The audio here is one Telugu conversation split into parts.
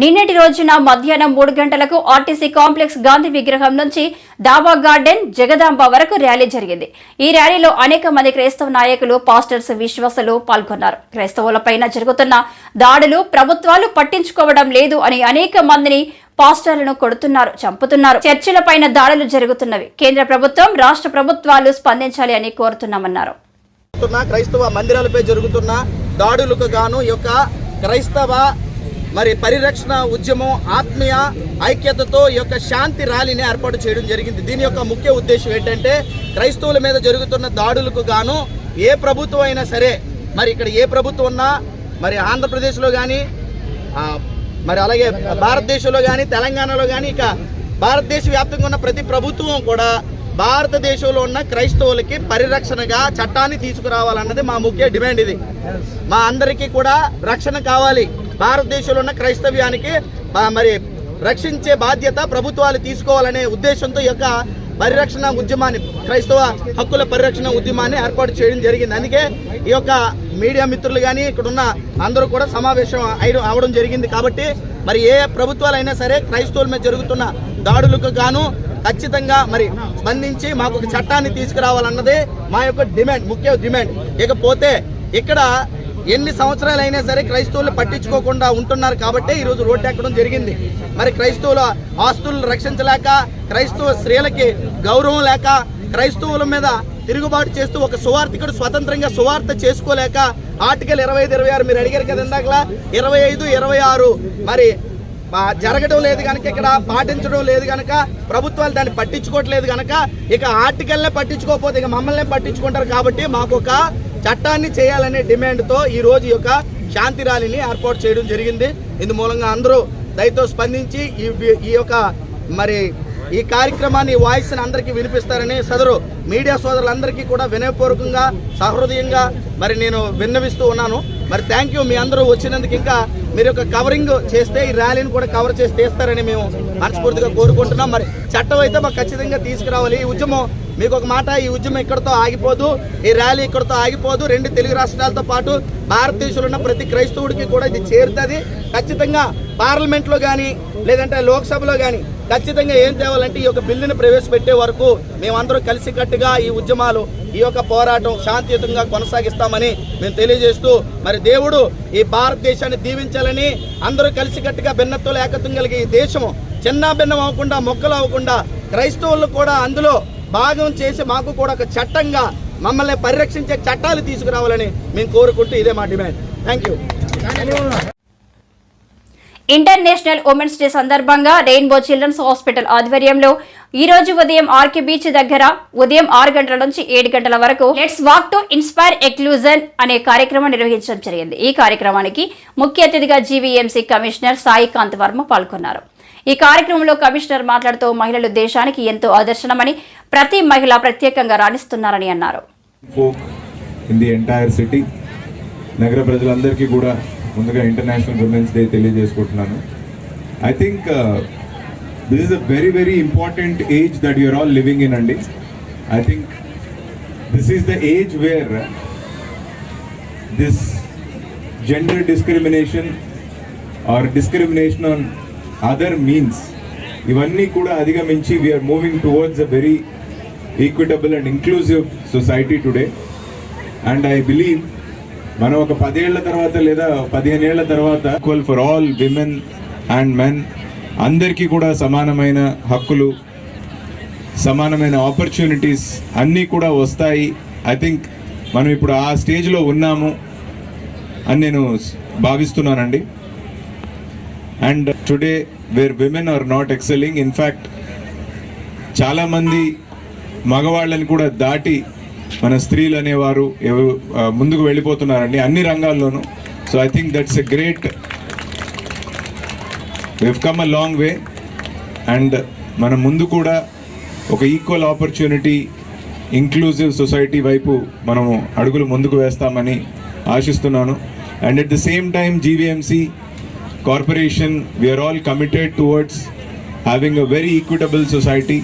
నిన్నటి రోజున మధ్యాహ్నం మూడు గంటలకు ఆర్టీసీ కాంప్లెక్స్ గాంధీ విగ్రహం నుంచి డాబా గార్డెన్ జగదాంబ వరకు ర్యాలీ జరిగింది. ఈ ర్యాలీలో అనేక మంది క్రైస్తవ నాయకులు పాస్టర్స్ విశ్వాసులు పాల్గొన్నారు. క్రైస్తవులపైన జరుగుతున్న దాడులు ప్రభుత్వాలు పట్టించుకోవడం లేదు అని అనేక మందిని పాస్టర్లను కొడుతున్నారు చంపుతున్నారు. చర్చిలపైన దాడులు జరుగుతున్నవి. కేంద్ర ప్రభుత్వం రాష్ట్ర ప్రభుత్వాలు స్పందించాలి అని కోరుతున్నామన్నారు. క్రైస్తవ మందిరాలపై జరుగుతున్న దాడులకు గాను ఈ యొక్క క్రైస్తవ మరి పరిరక్షణ ఉద్యమం ఆత్మీయ ఐక్యతతో ఈ యొక్క శాంతి ర్యాలీని ఏర్పాటు చేయడం జరిగింది. దీని యొక్క ముఖ్య ఉద్దేశం ఏంటంటే క్రైస్తవుల మీద జరుగుతున్న దాడులకు గాను ఏ ప్రభుత్వం అయినా సరే మరి ఇక్కడ ఏ ప్రభుత్వం ఉన్నా మరి ఆంధ్రప్రదేశ్లో కానీ మరి అలాగే భారతదేశంలో కానీ తెలంగాణలో కానీ ఇక భారతదేశ వ్యాప్తంగా ఉన్న ప్రతి ప్రభుత్వం కూడా భారతదేశంలో ఉన్న క్రైస్తవులకి పరిరక్షణగా చట్టాన్ని తీసుకురావాలన్నది మా ముఖ్య డిమాండ్ ఇది. మా అందరికీ కూడా రక్షణ కావాలి. భారతదేశంలో ఉన్న క్రైస్తవ్యానికి మరి రక్షించే బాధ్యత ప్రభుత్వాలు తీసుకోవాలనే ఉద్దేశంతో ఈ యొక్క పరిరక్షణ ఉద్యమాన్ని క్రైస్తవ హక్కుల పరిరక్షణ ఉద్యమాన్ని ఏర్పాటు చేయడం జరిగింది. అందుకే ఈ యొక్క మీడియా మిత్రులు కానీ ఇక్కడ ఉన్న అందరూ కూడా సమావేశం అయి- అవడం జరిగింది. కాబట్టి మరి ఏ ప్రభుత్వాలైనా సరే క్రైస్తవుల మీద జరుగుతున్న దాడులకు గాను ఖచ్చితంగా మరి స్పందించి మాకు ఒక చట్టాన్ని తీసుకురావాలన్నదే మా యొక్క డిమాండ్ ముఖ్య డిమాండ్. ఇకపోతే ఇక్కడ ఎన్ని సంవత్సరాలు అయినా సరే క్రైస్తవులు పట్టించుకోకుండా ఉంటున్నారు కాబట్టి ఈ రోజు రోడ్డు ఎక్కడం జరిగింది. మరి క్రైస్తవుల ఆస్తులను రక్షించలేక క్రైస్తవ స్త్రీలకి గౌరవం లేక క్రైస్తవుల మీద తిరుగుబాటు చేస్తూ ఒక సువార్థికుడు స్వతంత్రంగా సువార్త చేసుకోలేక ఆర్టికల్ ఇరవై ఐదు ఇరవై ఆరు మీరు అడిగారు కదా ఇందాకలా? ఇరవై ఐదు ఇరవై ఆరు. మరి జరగడం లేదు కనుక ఇక్కడ పాటించడం లేదు కనుక ప్రభుత్వాలు దాన్ని పట్టించుకోవట్లేదు కనుక ఇక ఆర్టికల్నే పట్టించుకోకపోతే ఇక మమ్మల్ని పట్టించుకుంటారు కాబట్టి మాకు ఒక చట్టాన్ని చేయాలనే డిమాండ్తో ఈ రోజు యొక్క శాంతి ర్యాలీని ఏర్పాటు చేయడం జరిగింది. ఇందు మూలంగా అందరూ దయతో స్పందించి ఈ ఈ యొక్క మరి ఈ కార్యక్రమాన్ని వాయిస్ని అందరికీ వినిపిస్తారని సదరు మీడియా సోదరులందరికీ కూడా వినయపూర్వకంగా సహృదయంగా మరి నేను విన్నవిస్తూ ఉన్నాను. మరి థ్యాంక్ యూ మీ అందరూ వచ్చినందుకు ఇంకా మీరు యొక్క కవరింగ్ చేస్తే ఈ ర్యాలీని కూడా కవర్ చేసి తీస్తారని మేము మనస్ఫూర్తిగా కోరుకుంటున్నాం. మరి చట్టం అయితే మాకు ఖచ్చితంగా తీసుకురావాలి. ఈ ఉద్యమం మీకు ఒక మాట ఈ ఉద్యమం ఇక్కడతో ఆగిపోదు ఈ ర్యాలీ ఇక్కడతో ఆగిపోదు. రెండు తెలుగు రాష్ట్రాలతో పాటు భారతదేశంలో ఉన్న ప్రతి క్రైస్తవుడికి కూడా ఇది చేరుతుంది. ఖచ్చితంగా పార్లమెంట్లో కానీ లేదంటే లోక్సభలో కానీ ఖచ్చితంగా ఏం తేవాలంటే ఈ యొక్క బిల్లుని ప్రవేశపెట్టే వరకు మేమందరూ కలిసికట్టుగా ఈ ఉద్యమాలు ఈ యొక్క పోరాటం శాంతియుతంగా కొనసాగిస్తామని మేము తెలియజేస్తూ మరి దేవుడు ఈ భారతదేశాన్ని దీవించాలని అందరూ కలిసికట్టుగా భిన్నత్వం ఏకత్వం కలిగే ఈ దేశము చిన్న భిన్నం అవ్వకుండా మొక్కలు అవ్వకుండా క్రైస్తవులు కూడా అందులో భాగం చేసి మాకు కూడా ఒక చట్టంగా మమ్మల్ని పరిరక్షించే చట్టాలు తీసుకురావాలని మేము కోరుకుంటూ ఇదే మా demand. Thank you international women's day సందర్భంగా రెయిన్బో చిల్డ్రన్స్ హాస్పిటల్ ఆధ్వర్యంలో ఈ రోజు ఉదయం ఆర్కే బీచ్ దగ్గర ఉదయం ఆరు గంటల నుంచి ఏడు గంటల వరకు let's walk to inspire inclusion అనే కార్యక్రమం నిర్వహించడం జరిగింది. ఈ కార్యక్రమానికి ముఖ్య అతిథిగా జీవీఎంసీ కమిషనర్ సాయికాంత్ వర్మ పాల్గొన్నారు. ఈ కార్యక్రమంలో కమిషనర్ మాట్లాడుతూ మహిళలు దేశానికి ఎంతో ఆదర్శనమని ప్రతి మహిళ ప్రత్యేకంగా రాణిస్తున్నారని అన్నారు. ఫోక్ ఇన్ ది సిటీ నగర ప్రజలందరికీ కూడా ముందుగా ఇంటర్నేషనల్ ఉమెన్స్ డే తెలియజేసుకుంటున్నాను. I think this is a very very important age that you're all living in అండి I think this is the age where this gender discrimination or discrimination on other means ఇవన్నీ కూడా అధిగమించి we are moving towards a very equitable and inclusive society today and I believe మనం ఒక పదేళ్ళ తర్వాత లేదా పదిహేను ఏళ్ళ తర్వాత equal for all women and men అందరికీ కూడా సమానమైన హక్కులు సమానమైన ఆపర్చునిటీస్ అన్నీ కూడా వస్తాయి. ఐ థింక్ మనం ఇప్పుడు ఆ స్టేజ్లో ఉన్నాము అని నేను భావిస్తున్నానండి. And today where women are not excelling in fact చాలామంది మగవాళ్ళని కూడా దాటి మన స్త్రీలు అనేవారు ముందుకు వెళ్ళిపోతున్నారండి అన్ని రంగాల్లోనూ. So I think that's a great we've come a long way and మనం ముందు కూడా ఒక ఈక్వల్ ఆపర్చునిటీ ఇంక్లూజివ్ సొసైటీ వైపు మనము అడుగులు ముందుకు వేస్తామని ఆశిస్తున్నాను. And at the same time GVMC corporation we are all committed towards having a very equitable society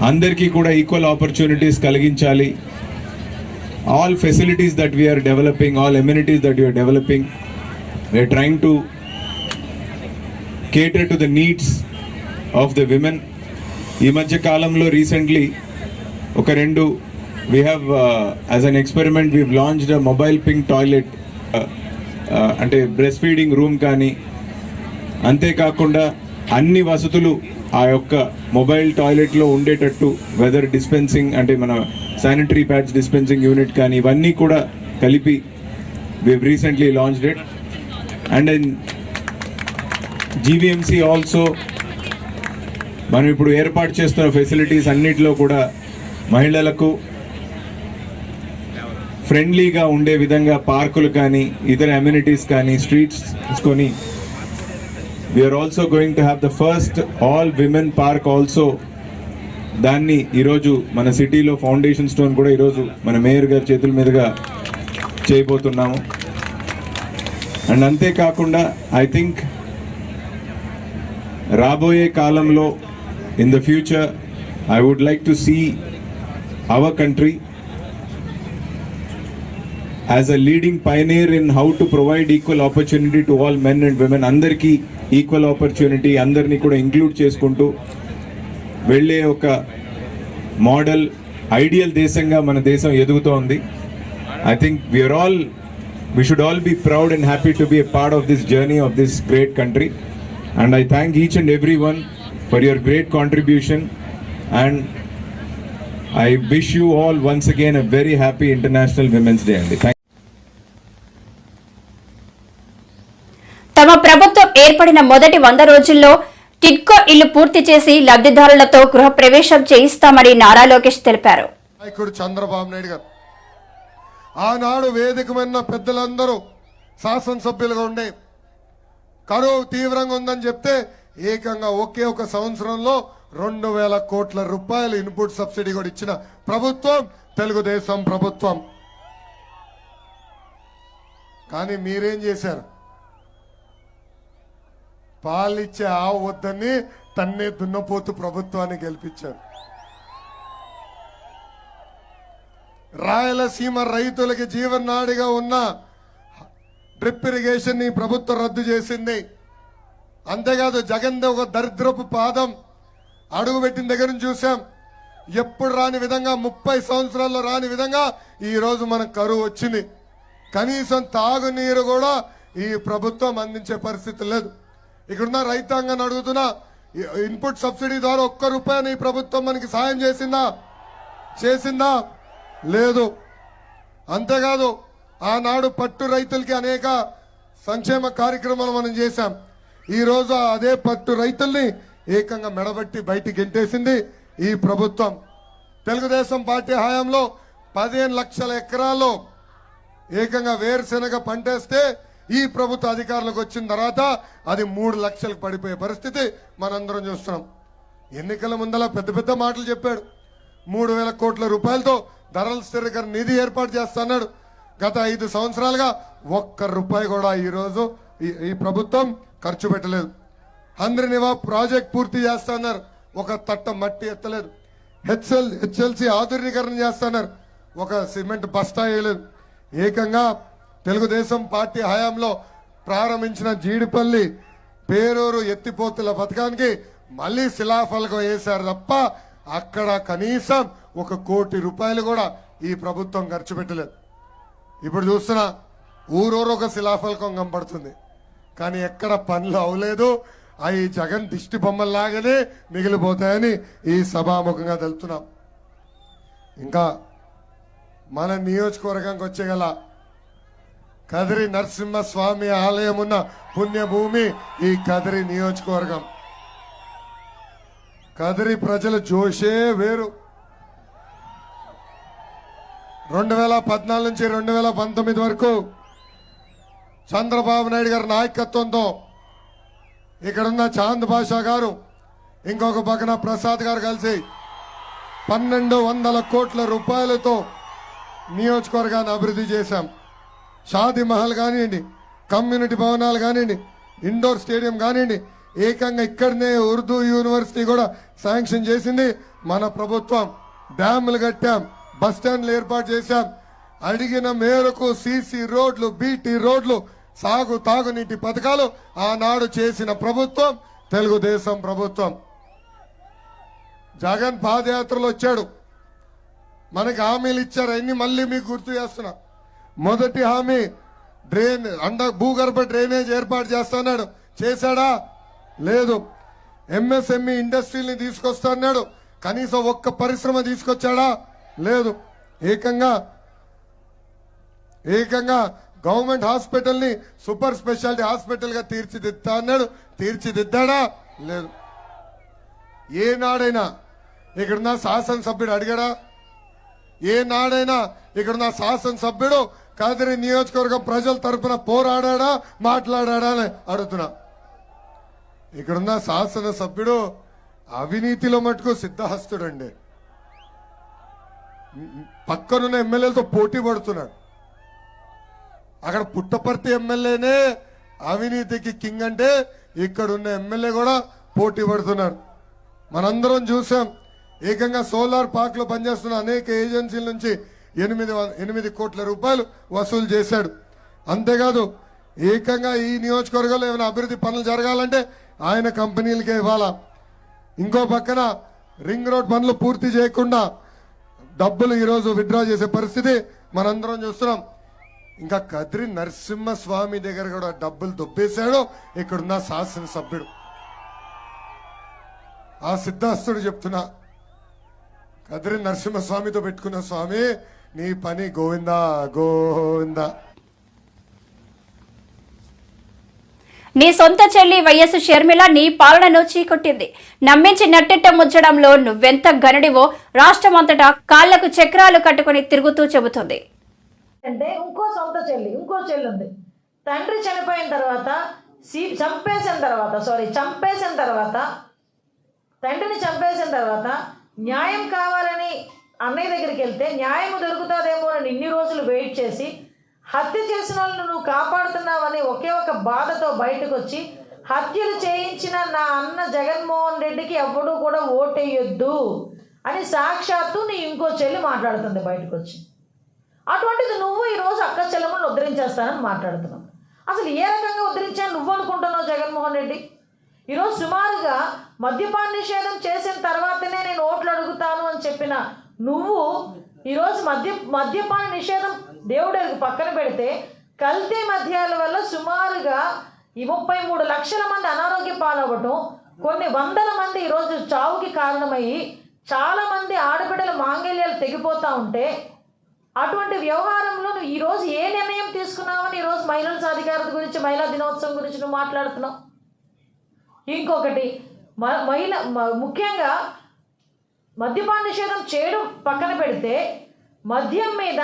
అందరికీ కూడా ఈక్వల్ ఆపర్చునిటీస్ కలిగించాలి. All facilities that we are developing all amenities that you are developing we are trying to cater to the needs of the women ఈ మధ్య కాలంలో రీసెంట్లీ ఒక రెండు we have as an experiment we launched mobile pink toilet అంటే బ్రెస్ట్ ఫీడింగ్ రూమ్ కానీ అంతేకాకుండా అన్ని వసతులు ఆ యొక్క మొబైల్ టాయిలెట్లో ఉండేటట్టు వెదర్ డిస్పెన్సింగ్ అంటే మన శానిటరీ ప్యాడ్స్ డిస్పెన్సింగ్ యూనిట్ కానీ ఇవన్నీ కూడా కలిపి we recently launched it and in GVMC also మనం ఇప్పుడు ఏర్పాటు చేస్తున్న ఫెసిలిటీస్ అన్నిటిలో కూడా మహిళలకు ఫ్రెండ్లీగా ఉండే విధంగా పార్కులు కానీ ఇతర అమ్యూనిటీస్ కానీ స్ట్రీట్స్ కొని we are also going to have the first all women park also దాన్ని ఈరోజు మన సిటీలో ఫౌండేషన్ స్టోన్ కూడా ఈరోజు మన మేయర్ గారి చేతుల మీదుగా చేయబోతున్నాము. అండ్ అంతేకాకుండా ఐ థింక్ రాబోయే కాలంలో in the future I would like to see our country as a leading pioneer in how to provide equal opportunity to all men and women అందరికీ ఈక్వల్ ఆపర్చునిటీ అందరినీ కూడా ఇంక్లూడ్ చేసుకుంటూ వెళ్ళే ఒక మోడల్ ఐడియల్ దేశంగా మన దేశం ఎదుగుతోంది. I think we are all we should all be proud and happy to be a part of this journey of this great country and I thank each and every one for your great contribution and I wish you all once again a very happy international women's day అండి థ్యాంక్ తమ ప్రభుత్వం ఏర్పడిన మొదటి వంద రోజుల్లో టిడ్కో ఇల్లు పూర్తి చేసి లబ్ధిదారులతో గృహ ప్రవేశం చేయిస్తామని నారా లోకేష్ తెలిపారు. నాయకుడు చంద్రబాబు నాయుడు గారు ఆనాడు వేదికమైన పెద్దలందరూ శాసనసభ్యులుగా ఉండే కరువు తీవ్రంగా ఉందని చెప్తే ఏకంగా ఒకే ఒక సంవత్సరంలో రెండు వేల కోట్ల రూపాయలు ఇన్పుట్ సబ్సిడీ కూడా ఇచ్చిన ప్రభుత్వం తెలుగుదేశం ప్రభుత్వం. కానీ మీరేం చేశారు? పాలిచ్చే ఆవు వద్దని తన్నే దున్నపోతు ప్రభుత్వాన్ని గెలిపించారు. రాయలసీమ రైతులకి జీవనాడిగా ఉన్న డ్రిప్ ఇరిగేషన్ని ప్రభుత్వం రద్దు చేసింది. అంతేకాదు జగన్ ఒక దరిద్రపు పాదం అడుగు పెట్టిన దగ్గర నుంచి చూసాం. ఎప్పుడు రాని విధంగా ముప్పై సంవత్సరాల్లో రాని విధంగా ఈరోజు మనకు కరువు వచ్చింది. కనీసం తాగునీరు కూడా ఈ ప్రభుత్వం అందించే పరిస్థితి లేదు. ఇక్కడున్న రైతాంగాన్ని అడుగుతున్నా ఈ- ఇన్పుట్ సబ్సిడీ ద్వారా ఒక్క రూపాయని ఈ ప్రభుత్వం మనకి సాయం చేసిందా? చేసిందా? లేదు. అంతేకాదు ఆనాడు పట్టు రైతులకి అనేక సంక్షేమ కార్యక్రమాలు మనం చేశాం. ఈ రోజు అదే పట్టు రైతుల్ని ఏకంగా మెడబట్టి బయటికి గెంటేసింది ఈ ప్రభుత్వం. తెలుగుదేశం పార్టీ హయాంలో పదిహేను లక్షల ఎకరాల్లో ఏకంగా వేరుశెనగ పంటేస్తే ఈ ప్రభుత్వ అధికారులకు వచ్చిన తర్వాత అది మూడు లక్షలకు పడిపోయే పరిస్థితి మనందరం చూస్తున్నాం. ఎన్నికల ముందల పెద్ద పెద్ద మాటలు చెప్పాడు. మూడు వేల కోట్ల రూపాయలతో ధరల స్థిరీకరణ నిధి ఏర్పాటు చేస్తున్నాడు. గత ఐదు సంవత్సరాలుగా ఒక్క రూపాయి కూడా ఈ రోజు ఈ- ఈ ప్రభుత్వం ఖర్చు పెట్టలేదు. హంద్రినివా ప్రాజెక్ట్ పూర్తి చేస్తున్నారు. ఒక తట్ట మట్టి ఎత్తలేదు. హెచ్ఎల్ హెచ్ఎల్సి ఆధునీకరణ చేస్తున్నారు. ఒక సిమెంట్ బస్తా వేయలేదు. ఏకంగా తెలుగుదేశం పార్టీ హయాంలో ప్రారంభించిన జీడిపల్లి పేరూరు ఎత్తిపోతుల పథకానికి మళ్ళీ శిలాఫలకం వేశారు తప్ప అక్కడ కనీసం ఒక కోటి రూపాయలు కూడా ఈ ప్రభుత్వం ఖర్చు పెట్టలేదు. ఇప్పుడు చూస్తున్నా ఊరూరు ఒక శిలాఫలకం కనపడుతుంది. కానీ ఎక్కడ పనులు అవలేదు అవి జగన్ దిష్టి బొమ్మల్లాగానే మిగిలిపోతాయని ఈ సభాముఖంగా తెలుపుతున్నాం. ఇంకా మన నియోజకవర్గానికి వచ్చే కదిరి నరసింహస్వామి ఆలయం ఉన్న పుణ్యభూమి ఈ కదిరి నియోజకవర్గం. కదిరి ప్రజల జోషే వేరు. రెండు వేల పద్నాలుగు నుంచి రెండు వేల పంతొమ్మిది వరకు చంద్రబాబు నాయుడు గారి నాయకత్వంతో ఇక్కడున్న చాంద్ బాషా గారు ఇంకొక పక్కన ప్రసాద్ గారు కలిసి పన్నెండు వందల కోట్ల రూపాయలతో నియోజకవర్గాన్ని అభివృద్ధి చేశాం. షాది మహల్ కానివ్వండి కమ్యూనిటీ భవనాలు కానివ్వండి ఇండోర్ స్టేడియం కానివ్వండి ఏకంగా ఇక్కడనే ఉర్దూ యూనివర్సిటీ కూడా శాంక్షన్ చేసింది మన ప్రభుత్వం. డ్యాములు కట్టాం బస్ స్టాండ్లు ఏర్పాటు చేశాం. అడిగిన మేరకు సీసీ రోడ్లు బీటీ రోడ్లు సాగు తాగునీటి పథకాలు ఆనాడు చేసిన ప్రభుత్వం తెలుగుదేశం ప్రభుత్వం. జగన్ పాదయాత్రలు వచ్చాడు. మనకి హామీలు ఇచ్చారు అన్ని మళ్ళీ మీకు గుర్తు చేస్తున్నా. మొదటి హామీ డ్రైన్ అండ భూగర్భ డ్రైనేజ్ ఏర్పాటు చేస్తున్నాడు. చేశాడా? లేదు. ఎంఎస్ఎంఈ ఇండస్ట్రీని తీసుకొస్తున్నాడు. కనీసం ఒక్క పరిశ్రమ తీసుకొచ్చాడా? లేదు. ఏకంగా ఏకంగా గవర్నమెంట్ హాస్పిటల్ని సూపర్ స్పెషాలిటీ హాస్పిటల్గా తీర్చిదిద్దా అన్నాడు. తీర్చిదిద్దాడా? లేదు. ఏనాడైనా ఇక్కడున్న శాసనసభ్యుడు అడిగాడా? ఏ నాడైనా ఇక్కడున్న శాసనసభ్యుడు కదిరి నియోజకవర్గం ప్రజల తరఫున పోరాడా మాట్లాడా అని అడుగుతున్నా. ఇక్కడున్న శాసనసభ్యుడు అవినీతిలో మటుకు సిద్ధహస్తుడండి. పక్కనున్న ఎమ్మెల్యేలతో పోటీ పడుతున్నాడు. అక్కడ పుట్టపర్తి ఎమ్మెల్యేనే అవినీతికి కింగ్ అంటే ఇక్కడున్న ఎమ్మెల్యే కూడా పోటీ పడుతున్నారు మనందరం చూసాం. ఏకంగా సోలార్ పార్క్లో పనిచేస్తున్న అనేక ఏజెన్సీల నుంచి ఎనిమిది ఎనిమిది కోట్ల రూపాయలు వసూలు చేశాడు. అంతేకాదు ఏకంగా ఈ నియోజకవర్గంలో ఏమైనా అభివృద్ధి పనులు జరగాలంటే ఆయన కంపెనీలకే ఇవ్వాలా? ఇంకో పక్కన రింగ్ రోడ్ పనులు పూర్తి చేయకుండా డబ్బులు ఈరోజు విత్డ్రా చేసే పరిస్థితి మనందరం చూస్తున్నాం. ఇంకా కద్రి నరసింహస్వామి దగ్గర కూడా డబ్బులు దొబ్బేశాడు. ఇక్కడున్న శాసనసభ్యుడు. ఆ సిద్ధాస్తుడు చెప్తున్నా కద్రి నరసింహస్వామితో పెట్టుకున్న స్వామి నీ పని గోవిందా గోవిందా. నీ సొంత చెల్లి వైఎస్ షర్మిల నీ పాలనను చీకొట్టింది నమ్మించి నట్టెట్ట ముచ్చడంలో నువ్వెంత గనుడివో రాష్ట్రమంతటా కాళ్ళకు చక్రాలు కట్టుకుని తిరుగుతూ చెబుతుంది. అంటే ఇంకో సొంత చెల్లి ఇంకో చెల్లి ఉంది తండ్రి చనిపోయిన తర్వాత చంపేసిన తర్వాత సారీ చంపేసిన తర్వాత తండ్రిని చంపేసిన తర్వాత న్యాయం కావాలని అన్నయ్య దగ్గరికి వెళ్తే న్యాయం దొరుకుతుందేమో అని ఇన్ని రోజులు వెయిట్ చేసి హత్య చేసిన వాళ్ళను నువ్వు కాపాడుతున్నావని ఒకే ఒక బాధతో బయటకు వచ్చి హత్యలు చేయించిన నా అన్న జగన్మోహన్ రెడ్డికి ఎప్పుడూ కూడా ఓటేయొద్దు అని సాక్షాత్తు నీ ఇంకో చెల్లి మాట్లాడుతుంది బయటకు వచ్చి అటువంటిది నువ్వు ఈరోజు అక్క చెల్లెమ్మను ఉద్ధరించేస్తానని మాట్లాడుతున్నావు. అసలు ఏ రకంగా ఉద్ధరించాను నువ్వు అనుకుంటున్నావు జగన్మోహన్ రెడ్డి? ఈరోజు సుమారుగా మద్యపాన నిషేధం చేసిన అడుగుతాను నువ్వు ఈరోజు మద్య మద్యపాన నిషేధం దేవుడు పక్కన పెడితే కల్తీ మద్యాల వల్ల సుమారుగా ఈ ముప్పై మూడు లక్షల మంది అనారోగ్య పాలవ్వటం కొన్ని వందల మంది ఈరోజు చావుకి కారణమయ్యి చాలా మంది ఆడబిడ్డల మాంగళ్యాలు తెగిపోతా ఉంటే అటువంటి వ్యవహారంలో నువ్వు ఈరోజు ఏ నిర్ణయం తీసుకున్నావని ఈరోజు మహిళల సాధికారత గురించి మహిళా దినోత్సవం గురించి నువ్వు మాట్లాడుతున్నావు? ఇంకొకటి మ- మహిళ ముఖ్యంగా మద్యపాన నిషేధం చేయడం పక్కన పెడితే మద్యం మీద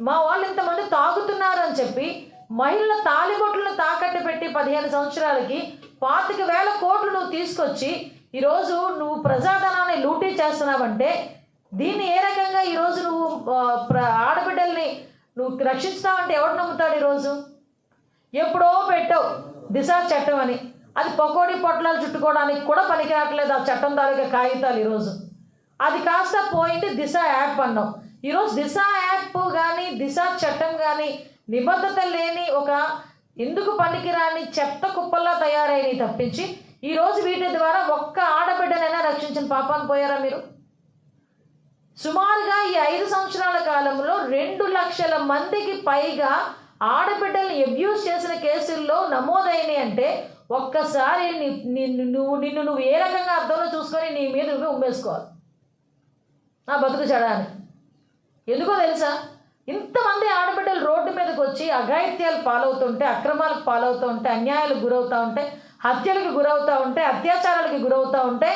మా వాళ్ళు ఇంతమంది తాగుతున్నారు అని చెప్పి మహిళల తాలిబొట్లను తాకట్టు పెట్టి పదిహేను సంవత్సరాలకి పాతిక వేల కోట్లు నువ్వు తీసుకొచ్చి ఈరోజు నువ్వు ప్రజాధనాన్ని లూటీ చేస్తున్నావంటే దీన్ని ఏ రకంగా ఈరోజు నువ్వు ప్ర- ఆడబిడ్డల్ని నువ్వు రక్షిస్తావంటే ఎవడు నమ్ముతాడు ఈరోజు? ఎప్పుడో పెట్టావు దిశ చట్టం అని. అది పకోడీ పొట్లాలు చుట్టుకోవడానికి కూడా పనికిరాట్లేదు ఆ చట్టం తాలూకా కాగితాలు ఈరోజు. అది కాస్త పోయింది దిశ యాప్ అన్నాం. ఈరోజు దిశ యాప్ కానీ దిశ చట్టం కానీ నిబద్ధత లేని ఒక ఎందుకు పనికిరాని చెత్త కుప్పల్లా తయారైనవి తప్పించి ఈరోజు వీటి ద్వారా ఒక్క ఆడబిడ్డనైనా రక్షించిన పాపాన్ని పోయారా మీరు? సుమారుగా ఈ ఐదు సంవత్సరాల కాలంలో రెండు లక్షల మందికి పైగా ఆడబిడ్డల్ని అబ్యూస్ చేసిన కేసుల్లో నమోదైనవి అంటే ఒక్కసారి నువ్వు నిన్ను నువ్వు ఏ రకంగా అర్థంలో చూసుకొని నీ మీద నువ్వే ఉమ్మేసుకోవాలి. ఆ బతుకు చెడాని ఎందుకో తెలుసా? ఇంతమంది ఆడబిడ్డలు రోడ్డు మీదకి వచ్చి అఘాయిత్యాలు పాలవుతుంటే అక్రమాలకు పాలవుతూ ఉంటే అన్యాయాలకు గురవుతూ ఉంటే హత్యలకు గురవుతూ ఉంటే అత్యాచారాలకు గురవుతూ ఉంటే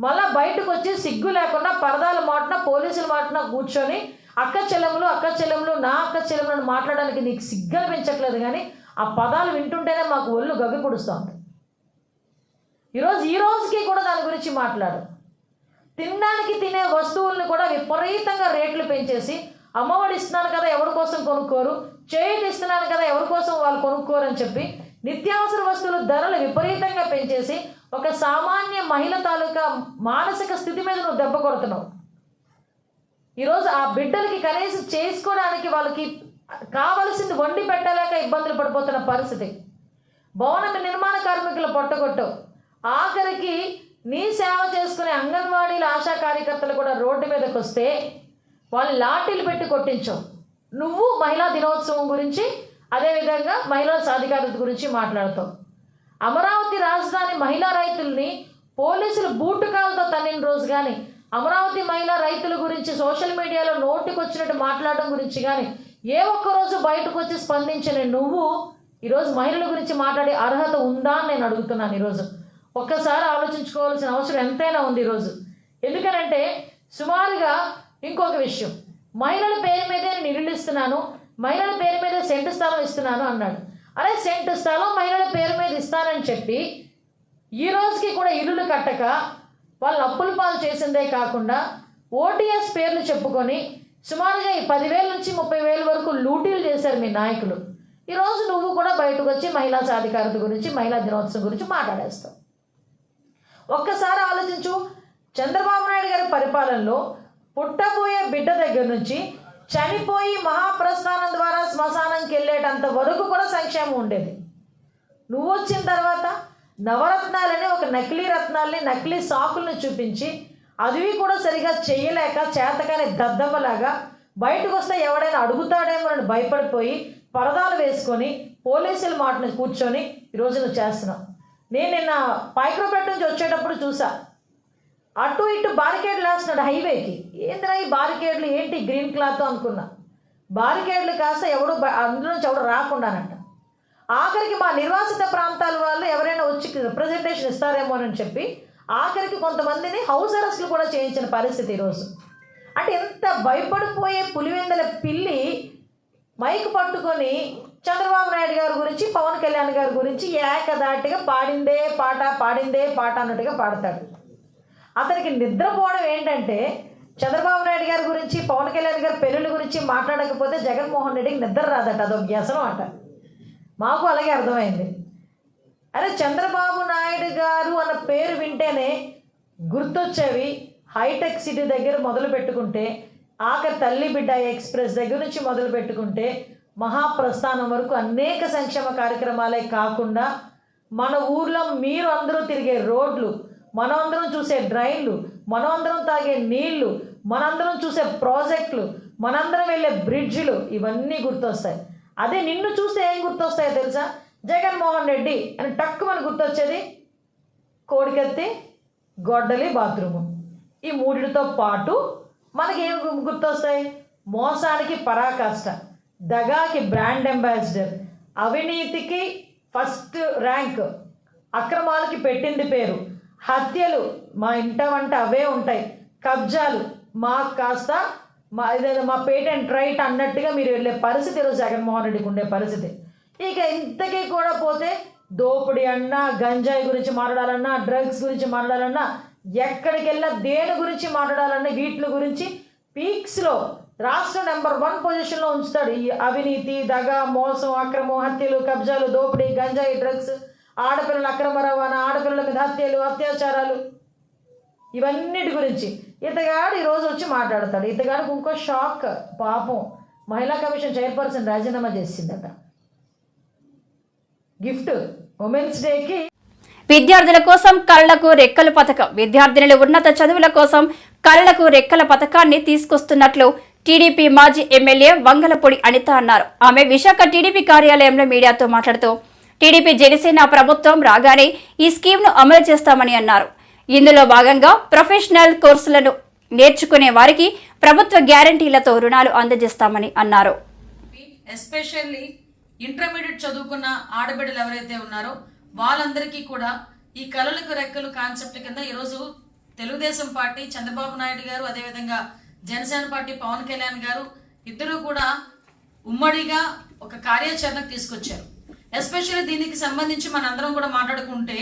మళ్ళా బయటకు వచ్చి సిగ్గు లేకుండా పరదాల మాటన పోలీసుల మాటన కూర్చొని అక్క చెల్లెములు అక్క చెల్లెములు నా అక్క చెల్లెములను మాట్లాడడానికి నీకు సిగ్గు అనిపించట్లేదు కానీ ఆ పదాలు వింటుంటేనే మాకు ఒళ్ళు గగ్గి పుడుస్తూ ఈరోజు ఈ రోజుకి కూడా దాని గురించి మాట్లాడు. తినడానికి తినే వస్తువుల్ని కూడా విపరీతంగా రేట్లు పెంచేసి అమ్మఒడి ఇస్తున్నాను కదా ఎవరి కోసం కొనుక్కోరు? చేయుటి ఇస్తున్నాను కదా ఎవరి కోసం వాళ్ళు కొనుక్కోరు? అని చెప్పి నిత్యావసర వస్తువుల ధరలు విపరీతంగా పెంచేసి ఒక సామాన్య మహిళ తాలూకా మానసిక స్థితి మీద నువ్వు దెబ్బ కొడుతున్నావు. ఈరోజు ఆ బిడ్డలకి కనీసం చేసుకోవడానికి వాళ్ళకి కావలసింది వండి పెట్టలేక ఇబ్బందులు పడిపోతున్న పరిస్థితి. భవన నిర్మాణ కార్మికులు పొట్టగొట్టు. ఆఖరికి నీ సేవ చేసుకునే అంగన్వాడీల ఆశా కార్యకర్తలు కూడా రోడ్డు మీదకి వస్తే వాళ్ళు లాఠీలు పెట్టి కొట్టించవు నువ్వు మహిళా దినోత్సవం గురించి అదేవిధంగా మహిళా సాధికారత గురించి మాట్లాడతావు. అమరావతి రాజధాని మహిళా రైతుల్ని పోలీసులు బూటుకాలతో తన్నిన రోజు కానీ అమరావతి మహిళా రైతుల గురించి సోషల్ మీడియాలో నోటికి వచ్చినట్టు మాట్లాడడం గురించి కానీ ఏ ఒక్క రోజు బయటకు వచ్చి స్పందించిన నువ్వు ఈరోజు మహిళల గురించి మాట్లాడే అర్హత ఉందా అని నేను అడుగుతున్నాను ఈరోజు. ఒక్కసారి ఆలోచించుకోవాల్సిన అవసరం ఎంతైనా ఉంది ఈరోజు. ఎందుకనంటే సుమారుగా ఇంకొక విషయం. మహిళల పేరు మీదే నేను ఇల్లు ఇస్తున్నాను మహిళల పేరు మీద సెంటు స్థలం ఇస్తున్నాను అన్నాడు. అరే సెంటు స్థలం మహిళల పేరు మీద ఇస్తానని చెప్పి ఈ రోజుకి కూడా ఇల్లులు కట్టక వాళ్ళు అప్పుల పాలు చేసిందే కాకుండా ఓటీఎస్ పేర్లు చెప్పుకొని సుమారుగా ఈ పదివేల నుంచి ముప్పై వేల వరకు లూటీలు చేశారు మీ నాయకులు. ఈరోజు నువ్వు కూడా బయటకు వచ్చి మహిళా సాధికారత గురించి మహిళా దినోత్సవం గురించి మాట్లాడేస్తావు. ఒక్కసారి ఆలోచించు. చంద్రబాబు నాయుడు గారి పరిపాలనలో పుట్టబోయే బిడ్డ దగ్గర నుంచి చనిపోయి మహాప్రస్థానం ద్వారా శ్మశానంకి వెళ్ళేటంత వరకు కూడా సంక్షేమం ఉండేది. నువ్వు వచ్చిన తర్వాత నవరత్నాలని ఒక నకిలీ రత్నాల్ని నకిలీ సాకుల్ని చూపించి అదివి కూడా సరిగా చేయలేక చేతకాని దద్దమ్మలాగా బయటకు వస్తే ఎవడైనా అడుగుతాడేమో అని భయపడిపోయి పరదాలు వేసుకొని పోలీసుల మాటను కూర్చొని ఈరోజు నువ్వు చేస్తున్నావు. నేను నిన్న పైక్రోపేట నుంచి వచ్చేటప్పుడు చూసా. అటు ఇటు బారికేడ్లు వేస్తున్నాడు హైవేకి. ఏందిరా ఈ బారికేడ్లు? ఏంటి గ్రీన్ క్లాత్ అనుకున్నా. బారికేడ్లు కాస్త ఎవడు బ- అందులో నుంచి ఎవడు రాకుండానంట. ఆఖరికి మా నిర్వాసిత ప్రాంతాల వాళ్ళు ఎవరైనా వచ్చి రిప్రజెంటేషన్ ఇస్తారేమోనని చెప్పి ఆఖరికి కొంతమందిని హౌస్ అరెస్ట్లు కూడా చేయించిన పరిస్థితి ఈరోజు. అంటే ఎంత భయపడిపోయే పులివెందల పిల్లి మైక్ పట్టుకొని చంద్రబాబు నాయుడు గారి గురించి పవన్ కళ్యాణ్ గారి గురించి ఏకదాటిగా పాడిందే పాట పాడిందే పాట అన్నట్టుగా పాడతాడు. అతనికి నిద్రపోవడం ఏంటంటే చంద్రబాబు నాయుడు గారి గురించి పవన్ కళ్యాణ్ గారి పెళ్ళిళ్ళ గురించి మాట్లాడకపోతే జగన్మోహన్ రెడ్డికి నిద్ర రాదట. అదొక వ్యసనం అంట. మాకు అలాగే అర్థమైంది. అరే చంద్రబాబు నాయుడు గారు అన్న పేరు వింటేనే గుర్తొచ్చేవి. హైటెక్ సిటీ దగ్గర మొదలు పెట్టుకుంటే ఆఖరి తల్లి బిడ్డ ఎక్స్ప్రెస్ దగ్గర నుంచి మొదలు పెట్టుకుంటే మహాప్రస్థానం వరకు అనేక సంక్షేమ కార్యక్రమాలే కాకుండా మన ఊర్లో మీరు అందరూ తిరిగే రోడ్లు మనమందరం చూసే డ్రైన్లు మనమందరం తాగే నీళ్ళు మనందరం చూసే ప్రాజెక్టులు మనందరం వెళ్ళే బ్రిడ్జిలు ఇవన్నీ గుర్తొస్తాయి. అదే నిన్ను చూస్తే ఏం గుర్తొస్తాయో తెలుసా? జగన్మోహన్ రెడ్డి అని టక్కుమని గుర్తొచ్చేది కోడికత్తి గొడ్డలి బాత్రూము. ఈ మూడిటితో పాటు మనకి ఏం గుర్తొస్తాయి? మోసానికి పరాకాష్ట. దగాకి బ్రాండ్ అంబాసిడర్. అవినీతికి ఫస్ట్ ర్యాంక్. అక్రమాలకి పెట్టింది పేరు. హత్యలు మా ఇంట వంట అవే ఉంటాయి. కబ్జాలు. మాకు కాస్త మా ఇదేదో మా పేటెంట్ రైట్ అన్నట్టుగా మీరు వెళ్ళే పరిస్థితి ఈరోజు జగన్మోహన్ రెడ్డికి ఉండే పరిస్థితి. ఇక ఇంతకీ కూడా పోతే దోపిడీ అన్నా గంజాయి గురించి మాట్లాడాలన్నా డ్రగ్స్ గురించి మాట్లాడాలన్నా ఎక్కడికి దేని గురించి మాట్లాడాలన్నా వీటి గురించి పీక్స్లో రాష్ట్ర నెంబర్ వన్ పొజిషన్లో ఉంచుతాడు. ఈ అవినీతి దగ మోసం అక్రమం హత్యలు కబ్జాలు దోపిడీ గంజాయి డ్రగ్స్ ఆడపిల్లల అక్రమ రవాణా ఆడపిల్లల మీద హత్యలు అత్యాచారాలు ఇవన్నిటి గురించి ఇతగాడు ఈరోజు వచ్చి మాట్లాడతాడు. ఇతగాడికి ఇంకో షాక్ పాపం. మహిళా కమిషన్ చైర్పర్సన్ రాజీనామా చేసిందట. గిఫ్ట్ ఉమెన్స్ డేకి విద్యార్థుల కోసం కళ్ళకు రెక్కల పథకం. విద్యార్థినులు ఉన్నత చదువుల కోసం కళ్ళకు రెక్కల పథకాన్ని తీసుకొస్తున్నట్లు టీడీపీ మాజీ ఎమ్మెల్యే వంగలపూడి అనిత అన్నారు. ఆమె విశాఖ టీడీపీ కార్యాలయంలో మీడియాతో మాట్లాడుతూ టీడీపీ జనసేన ప్రభుత్వం రాగానే ఈ స్కీమ్ను అమలు చేస్తామని అన్నారు. ఇందులో భాగంగా ప్రొఫెషనల్ కోర్సులను నేర్చుకునే వారికి ప్రభుత్వ గ్యారంటీలతో రుణాలు అందజేస్తామని అన్నారు. ఎస్పెషల్లీ ఇంటర్మీడియట్ చదువుకున్న ఆడబిడ్డలు ఎవరైతే ఉన్నారో వాళ్ళందరికీ కూడా ఈ కళలకు రెక్కలు కాన్సెప్ట్ కింద ఈరోజు తెలుగుదేశం పార్టీ చంద్రబాబు నాయుడు గారు అదేవిధంగా జనసేన పార్టీ పవన్ కళ్యాణ్ గారు ఇద్దరు కూడా ఉమ్మడిగా ఒక కార్యాచరణకు తీసుకొచ్చారు. ఎస్పెషల్లీ దీనికి సంబంధించి మనందరం కూడా మాట్లాడుకుంటే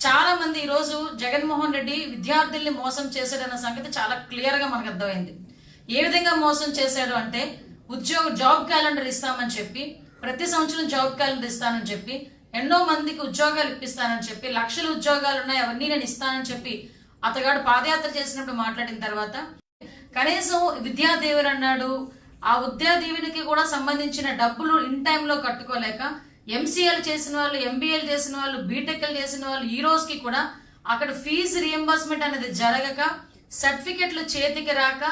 చాలా మంది ఈరోజు జగన్మోహన్ రెడ్డి విద్యార్థుల్ని మోసం చేశాడన్న సంగతి చాలా క్లియర్గా మనకు అర్థమైంది. ఏ విధంగా మోసం చేశాడు అంటే ఉద్యోగ జాబ్ క్యాలెండర్ ఇస్తామని చెప్పి ప్రతి సంవత్సరం జాబ్ క్యాలెండర్ ఇస్తానని చెప్పి ఎన్నో మందికి ఉద్యోగాలు ఇప్పిస్తానని చెప్పి లక్షల ఉద్యోగాలు ఉన్నాయి అవన్నీ నేను ఇస్తానని చెప్పి అతగాడు పాదయాత్ర చేసినప్పుడు మాట్లాడిన తర్వాత కనీసం విద్యాదేవుడు అన్నాడు ఆ ఉద్యోగ కూడా సంబంధించిన డబ్బులు ఇన్ టైంలో కట్టుకోలేక ఎంసీఎల్ చేసిన వాళ్ళు ఎంబీఏలు చేసిన వాళ్ళు బీటెక్లు చేసిన వాళ్ళు ఈ రోజుకి కూడా అక్కడ ఫీజు రియంబర్స్మెంట్ అనేది జరగక సర్టిఫికెట్లు చేతికి రాక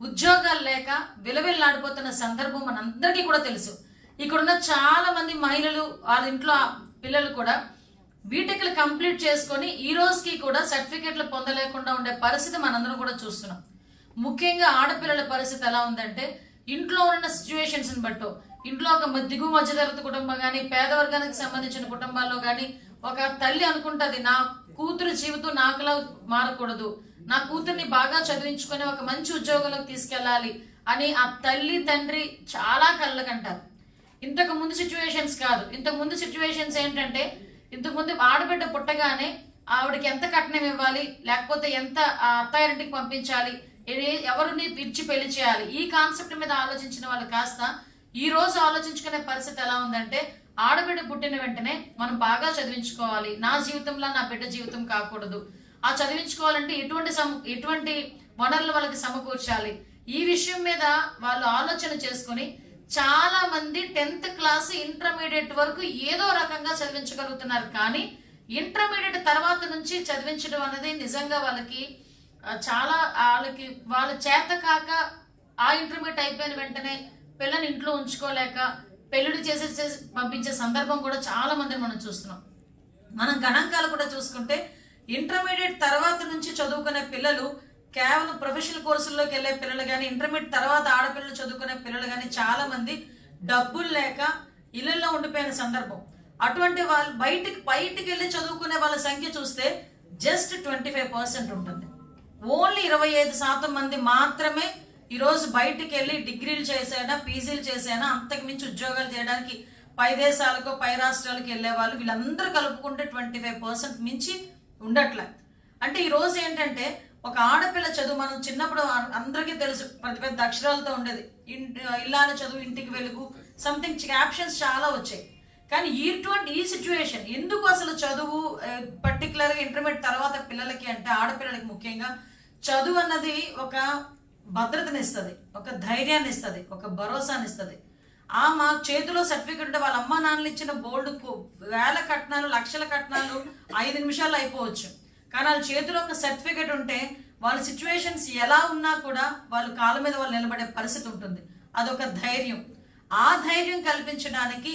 ఉద్యోగాలు లేక విలవిల్లాడిపోతున్న సందర్భం మనందరికీ కూడా తెలుసు. ఇక్కడున్న చాలా మంది మహిళలు వాళ్ళ ఇంట్లో పిల్లలు కూడా బీటెక్లు కంప్లీట్ చేసుకొని ఈ రోజుకి కూడా సర్టిఫికెట్లు పొందలేకుండా ఉండే పరిస్థితి మనందరం కూడా చూస్తున్నాం. ముఖ్యంగా ఆడపిల్లల పరిస్థితి ఎలా ఉందంటే ఇంట్లో ఉన్న సిచ్యువేషన్స్ బట్టు ఇంట్లో ఒక దిగు దిగువ మధ్యతరగతి కుటుంబం కానీ పేద వర్గానికి సంబంధించిన కుటుంబాల్లో కానీ ఒక తల్లి అనుకుంటుంది నా కూతురు జీవితం నాకులా మారకూడదు నా కూతుర్ని బాగా చదివించుకొని ఒక మంచి ఉద్యోగంలోకి తీసుకెళ్ళాలి అని ఆ తల్లి తండ్రి చాలా కళ్ళకంటారు. ఇంతకు ముందు సిచ్యువేషన్స్ కాదు. ఇంతకు ముందు సిచ్యువేషన్స్ ఏంటంటే ఇంతకు ముందు ఆడబిడ్డ పుట్టగానే ఆవిడకి ఎంత కట్నం ఇవ్వాలి లేకపోతే ఎంత ఆ అత్తారింటికి పంపించాలి ఎవరిని పిలిచి పెళ్ళి చేయాలి? ఈ కాన్సెప్ట్ మీద ఆలోచించిన వాళ్ళు కాస్త ఈ రోజు ఆలోచించుకునే పరిస్థితి ఎలా ఉందంటే ఆడబిడ్డ పుట్టిన వెంటనే మనం బాగా చదివించుకోవాలి. నా జీవితంలో నా బిడ్డ జీవితం కాకూడదు. ఆ చదివించుకోవాలంటే ఎటువంటి సమ ఎటువంటి వనరులు వాళ్ళకి సమకూర్చాలి? ఈ విషయం మీద వాళ్ళు ఆలోచన చేసుకుని చాలా మంది టెన్త్ క్లాస్ ఇంటర్మీడియట్ వరకు ఏదో రకంగా చదివించగలుగుతున్నారు. కానీ ఇంటర్మీడియట్ తర్వాత నుంచి చదివించడం అనేది నిజంగా వాళ్ళకి చాలా వాళ్ళకి వాళ్ళ చేత కాక ఆ ఇంటర్మీడియట్ అయిపోయిన వెంటనే పిల్లని ఇంట్లో ఉంచుకోలేక పెళ్ళిడి చేసే చేసి పంపించే సందర్భం కూడా చాలా మందిని మనం చూస్తున్నాం. మనం గణాంకాలు కూడా చూసుకుంటే ఇంటర్మీడియట్ తర్వాత నుంచి చదువుకునే పిల్లలు కేవలం ప్రొఫెషనల్ కోర్సుల్లోకి వెళ్ళే పిల్లలు కానీ ఇంటర్మీడియట్ తర్వాత ఆడపిల్లలు చదువుకునే పిల్లలు కానీ చాలా మంది డబ్బులు లేక ఇళ్ళలో ఉండిపోయిన సందర్భం. అటువంటి వాళ్ళు బయటికి బయటికి వెళ్ళి చదువుకునే వాళ్ళ సంఖ్య చూస్తే జస్ట్ ట్వంటీ ఫైవ్ పర్సెంట్ ఉంటుంది. ఓన్లీ ఇరవై ఐదు శాతం మంది మాత్రమే ఈరోజు బయటికి వెళ్ళి డిగ్రీలు చేసేనా పీజీలు చేసేనా అంతకు మించి ఉద్యోగాలు చేయడానికి పై దేశాలకు పై రాష్ట్రాలకు వెళ్ళే వాళ్ళు వీళ్ళందరూ కలుపుకుంటే ట్వంటీ ఫైవ్ పర్సెంట్ మించి ఉండట్లే. అంటే ఈరోజు ఏంటంటే ఒక ఆడపిల్ల చదువు మనం చిన్నప్పుడు అందరికీ తెలుసు పెద్ద పెద్ద అక్షరాలతో ఉండేది. ఇల్లాల చదువు ఇంటికి వెలుగు సంథింగ్ క్యాప్షన్స్ చాలా వచ్చాయి. కానీ ఇటువంటి ఈ సిచ్యువేషన్ ఎందుకు అసలు చదువు పర్టికులర్గా ఇంటర్మీడియట్ తర్వాత పిల్లలకి అంటే ఆడపిల్లలకి ముఖ్యంగా చదువు అన్నది ఒక భద్రతనిస్తుంది ఒక ధైర్యాన్ని ఇస్తుంది ఒక భరోసాని ఇస్తుంది ఆ మా చేతిలో సర్టిఫికెట్ ఉంటే వాళ్ళ అమ్మ నాన్నలు ఇచ్చిన బోల్డ్ వేల కట్నాలు లక్షల కట్నాలు ఐదు నిమిషాలు అయిపోవచ్చు. కానీ వాళ్ళ చేతిలో ఒక సర్టిఫికెట్ ఉంటే వాళ్ళ సిచ్యువేషన్స్ ఎలా ఉన్నా కూడా వాళ్ళు కాళ్ళ మీద వాళ్ళు నిలబడే పరిస్థితి ఉంటుంది. అదొక ధైర్యం. ఆ ధైర్యం కల్పించడానికి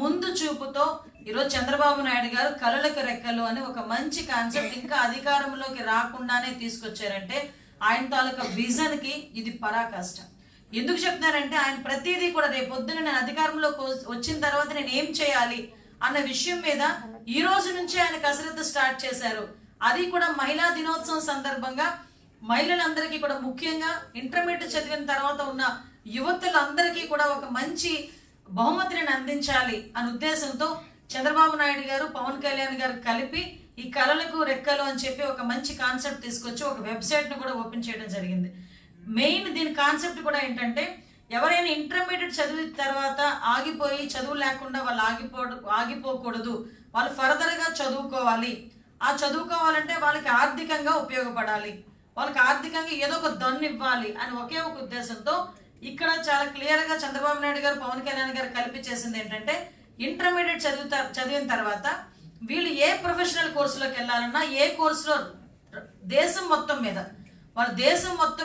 ముందు చూపుతో ఈరోజు చంద్రబాబు నాయుడు గారు కళలకు రెక్కలు అని ఒక మంచి కాన్సెప్ట్ ఇంకా అధికారంలోకి రాకుండానే తీసుకొచ్చారంటే ఆయన తాలూకా విజన్కి ఇది పరాకాష్ట. ఎందుకు చెప్తున్నారంటే ఆయన ప్రతిదీ కూడా రేపొద్దున నేను అధికారంలోకి వచ్చిన తర్వాత నేను ఏం చేయాలి అన్న విషయం మీద ఈ రోజు నుంచే ఆయన కసరత్తు స్టార్ట్ చేశారు. అది కూడా మహిళా దినోత్సవం సందర్భంగా మహిళలందరికీ కూడా ముఖ్యంగా ఇంటర్మీడియట్ చదివిన తర్వాత ఉన్న యువతులందరికీ కూడా ఒక మంచి బహుమతిని అందించాలి అనే ఉద్దేశంతో చంద్రబాబు నాయుడు గారు పవన్ కళ్యాణ్ గారు కలిపి ఈ కళలకు రెక్కలు అని చెప్పి ఒక మంచి కాన్సెప్ట్ తీసుకొచ్చి ఒక వెబ్సైట్ను కూడా ఓపెన్ చేయడం జరిగింది. మెయిన్ దీని కాన్సెప్ట్ కూడా ఏంటంటే ఎవరైనా ఇంటర్మీడియట్ చదివిన తర్వాత ఆగిపోయి చదువు లేకుండా వాళ్ళు ఆగిపో ఆగిపోకూడదు. వాళ్ళు ఫర్దర్గా చదువుకోవాలి. ఆ చదువుకోవాలంటే వాళ్ళకి ఆర్థికంగా ఉపయోగపడాలి. వాళ్ళకి ఆర్థికంగా ఏదో ఒక దన్ను ఇవ్వాలి అని ఒకే ఒక ఉద్దేశంతో ఇక్కడ చాలా క్లియర్గా చంద్రబాబు నాయుడు గారు పవన్ కళ్యాణ్ గారు కలిపి చేసింది ఏంటంటే ఇంటర్మీడియట్ చదువుతా చదివిన తర్వాత వీళ్ళు ఏ ప్రొఫెషనల్ కోర్సులోకి వెళ్ళాలన్నా ఏ కోర్సులో దేశం మొత్తం మీద వాళ్ళు దేశం మొత్తం